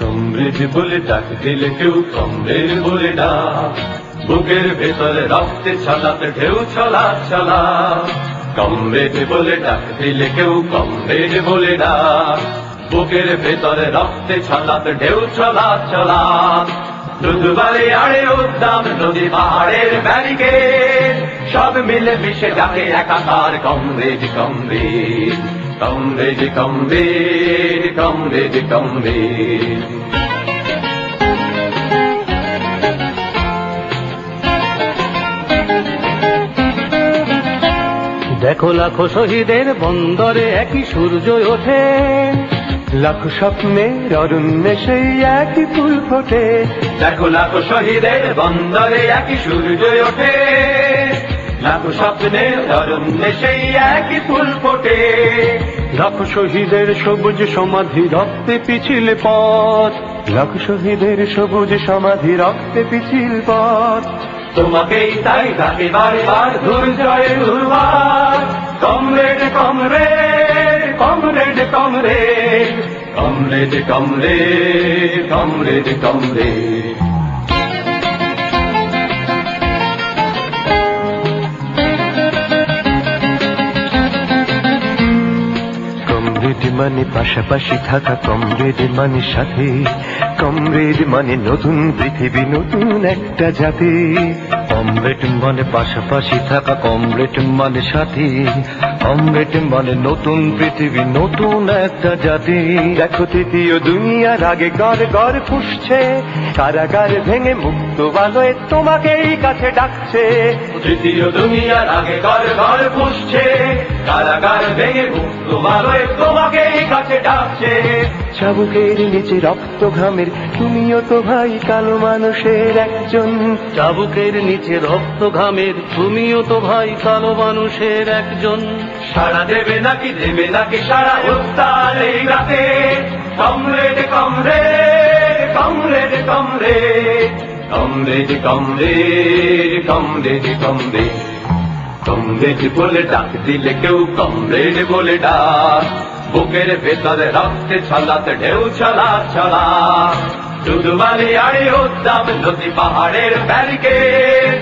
Comrade বলে ডাক দিলে কেউ কমরেড বলে ডাক। বুকের ভেতরে রক্তে ছলাতে ঢেউ ছলা ছলা। কমরেড বলে ডাক দিলে কেউ কমরেড বলে ডাক। বুকের ভেতরে রক্তে ছলাতে ঢেউ ছলা ছলা। দুদুবারে আড়ে উদ্যান নদী পাহাড়ের ব্যারিকেড। সব মিলে মিশে ডাকে একাকার comrade comrade comrade comrade comrade comrade. দেখো লাখো শহীদের বন্দরে একই সূর্য ওঠে লাখো স্বপ্নের অরণ্যে সেই একই ফুল ফোটে। দেখো লাখো শহীদের বন্দরে একই সূর্য ওঠে। লাখো সেই একই ফুল ফোটে। লাখো শহীদের সবুজ সমাধি রক্তে পিছিল পথ। লাখো শহীদের সবুজ সমাধি রক্তে পিছিল পথ। তোমাকেই তাই ডাকে বারবার দুর্জয় দুর্বার comrade comrade comrade comrade. Comrade comrade comrade comrade. মানে পাশাপাশি থাকা কমরেড মানে সাথে। কমরেড মানে নতুন পৃথিবী নতুন একটা জাতি। কমরেড মানে পাশাপাশি থাকা কমরেড মানে সাথী কমরেড মানে নতুন পৃথিবী, নতুন একটা জাতি। দেখো তৃতীয় দুনিয়ার আগে গড় গড় ফুসছে, কারাগার ভেঙে মুক্ত বালয়ে তোমাকে এই কাছে ডাকছে। তৃতীয় দুনিয়ার আগে ঘর ঘর পুষছে কারাগার ভেঙে মুক্ত ভালোয় তোমাকে এই কাছে ডাকছে। চাবুকের নিচে রক্ত ঘামের তুমিও তো ভাই কালো মানুষের একজন। চাবুকের নিচে রক্ত ঘামের তুমিও তো ভাই কালো মানুষের একজন। সারা দেবে নাকি দেবে নাকি সারা উত্তাল এই রাতে? Comrade comrade comrade comrade comrade comrade comrade comrade. Comrade বলে ডাক দিলে কেউ কমরেড বলে ডাক। বুকের ভেতরে রক্তে ছলাতে ঢেউ ছলা ছলা। দুধমালি আড়ি উদ্দাম নদী পাহাড়ের ব্যারিকেড।